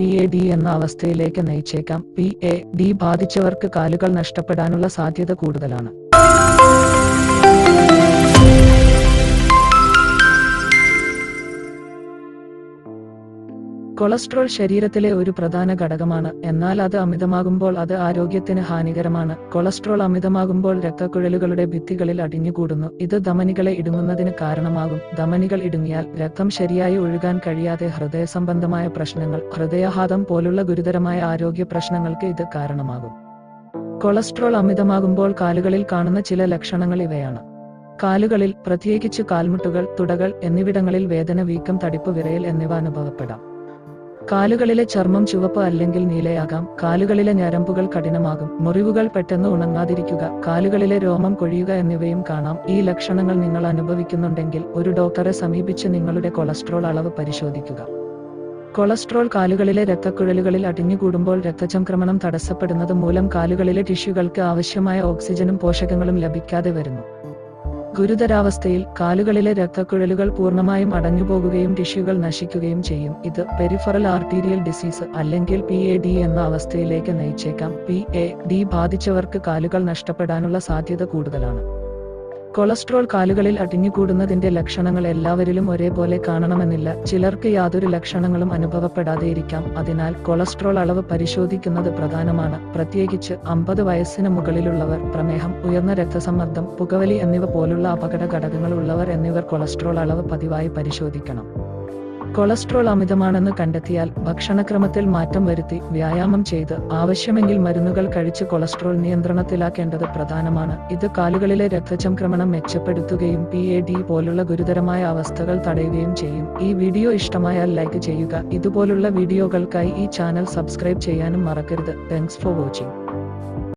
P A D എന്ന അവസ്ഥയിലേക്ക് നയിച്ചേക്കാം. പി എ ഡി ബാധിച്ചവർക്ക് കാലുകൾ നഷ്ടപ്പെടാനുള്ള സാധ്യത കൂടുതലാണ്. കൊളസ്ട്രോൾ ശരീരത്തിലെ ഒരു പ്രധാന ഘടകമാണ്. എന്നാൽ അത് അമിതമാകുമ്പോൾ അത് ആരോഗ്യത്തിന് ഹാനികരമാണ്. കൊളസ്ട്രോൾ അമിതമാകുമ്പോൾ രക്തക്കുഴലുകളുടെ ഭിത്തികളിൽ അടിഞ്ഞുകൂടുന്നു. ഇത് ധമനികളെ ഇടുങ്ങുന്നതിന് കാരണമാകും. ധമനികൾ ഇടുങ്ങിയാൽ രക്തം ശരിയായി ഒഴുകാൻ കഴിയാതെ ഹൃദയ സംബന്ധമായ പ്രശ്നങ്ങൾ ഹൃദയാഘാതം പോലുള്ള ഗുരുതരമായ ആരോഗ്യ പ്രശ്നങ്ങൾക്ക് ഇത് കാരണമാകും. കൊളസ്ട്രോൾ അമിതമാകുമ്പോൾ കാലുകളിൽ കാണുന്ന ചില ലക്ഷണങ്ങൾ ഇവയാണ്. കാലുകളിൽ പ്രത്യേകിച്ച് കാൽമുട്ടുകൾ തുടകൾ എന്നിവിടങ്ങളിൽ വേദന വീക്കം തടിപ്പ് വിറയൽ എന്നിവ അനുഭവപ്പെടാം. കാലുകളിലെ ചർമ്മം ചുവപ്പ് അല്ലെങ്കിൽ നീലയാകാം. കാലുകളിലെ ഞരമ്പുകൾ കഠിനമാകും. മുറിവുകൾ പെട്ടെന്ന് ഉണങ്ങാതിരിക്കുക. കാലുകളിലെ രോമം കൊഴിയുക എന്നിവയും കാണാം. ഈ ലക്ഷണങ്ങൾ നിങ്ങൾ അനുഭവിക്കുന്നുണ്ടെങ്കിൽ ഒരു ഡോക്ടറെ സമീപിച്ച് നിങ്ങളുടെ കൊളസ്ട്രോൾ അളവ് പരിശോധിക്കുക. കൊളസ്ട്രോൾ കാലുകളിലെ രക്തക്കുഴലുകളിൽ അടിഞ്ഞുകൂടുമ്പോൾ രക്തചംക്രമണം തടസ്സപ്പെടുന്നത് മൂലം കാലുകളിലെ ടിഷ്യൂകൾക്ക് ആവശ്യമായ ഓക്സിജനും പോഷകങ്ങളും ലഭിക്കാതെ വരുന്നു. ഗുരുതരാവസ്ഥയിൽ കാലുകളിലെ രക്തക്കുഴലുകൾ പൂർണമായും അടഞ്ഞുപോകുകയും ടിഷ്യൂകൾ നശിക്കുകയും ചെയ്യും. ഇത് പെരിഫറൽ ആർട്ടീരിയൽ ഡിസീസ് അല്ലെങ്കിൽ പി എ ഡി എന്ന അവസ്ഥയിലേക്ക് നയിച്ചേക്കാം. പി എ ഡി ബാധിച്ചവർക്ക് കാലുകൾ നഷ്ടപ്പെടാനുള്ള സാധ്യത കൂടുതലാണ്. കൊളസ്ട്രോൾ കാലുകളിൽ അടിഞ്ഞുകൂടുന്നതിന്റെ ലക്ഷണങ്ങൾ എല്ലാവരിലും ഒരേപോലെ കാണണമെന്നില്ല. ചിലർക്ക് യാതൊരു ലക്ഷണങ്ങളും അനുഭവപ്പെടാതെയിരിക്കാം. അതിനാൽ കൊളസ്ട്രോൾ അളവ് പരിശോധിക്കുന്നത് പ്രധാനമാണ്. പ്രത്യേകിച്ച് അമ്പത് വയസ്സിന് മുകളിലുള്ളവർ പ്രമേഹം ഉയർന്ന രക്തസമ്മർദ്ദം പുകവലി എന്നിവ പോലുള്ള അപകട ഘടകങ്ങൾ ഉള്ളവർ എന്നിവർ കൊളസ്ട്രോൾ അളവ് പതിവായി പരിശോധിക്കണം. കൊളസ്ട്രോൾ അമിതമാണെന്ന് കണ്ടെത്തിയാൽ ഭക്ഷണക്രമത്തിൽ മാറ്റം വരുത്തി വ്യായാമം ചെയ്ത് ആവശ്യമെങ്കിൽ മരുന്നുകൾ കഴിച്ച് കൊളസ്ട്രോൾ നിയന്ത്രണത്തിലാക്കേണ്ടത് പ്രധാനമാണ്. ഇത് കാലുകളിലെ രക്തചംക്രമണം മെച്ചപ്പെടുത്തുകയും പി എ ഡി പോലുള്ള ഗുരുതരമായ അവസ്ഥകൾ തടയുകയും ചെയ്യും. ഈ വീഡിയോ ഇഷ്ടമായാൽ ലൈക്ക് ചെയ്യുക. ഇതുപോലുള്ള വീഡിയോകൾക്കായി ഈ ചാനൽ സബ്സ്ക്രൈബ് ചെയ്യാനും മറക്കരുത്. Thanks for watching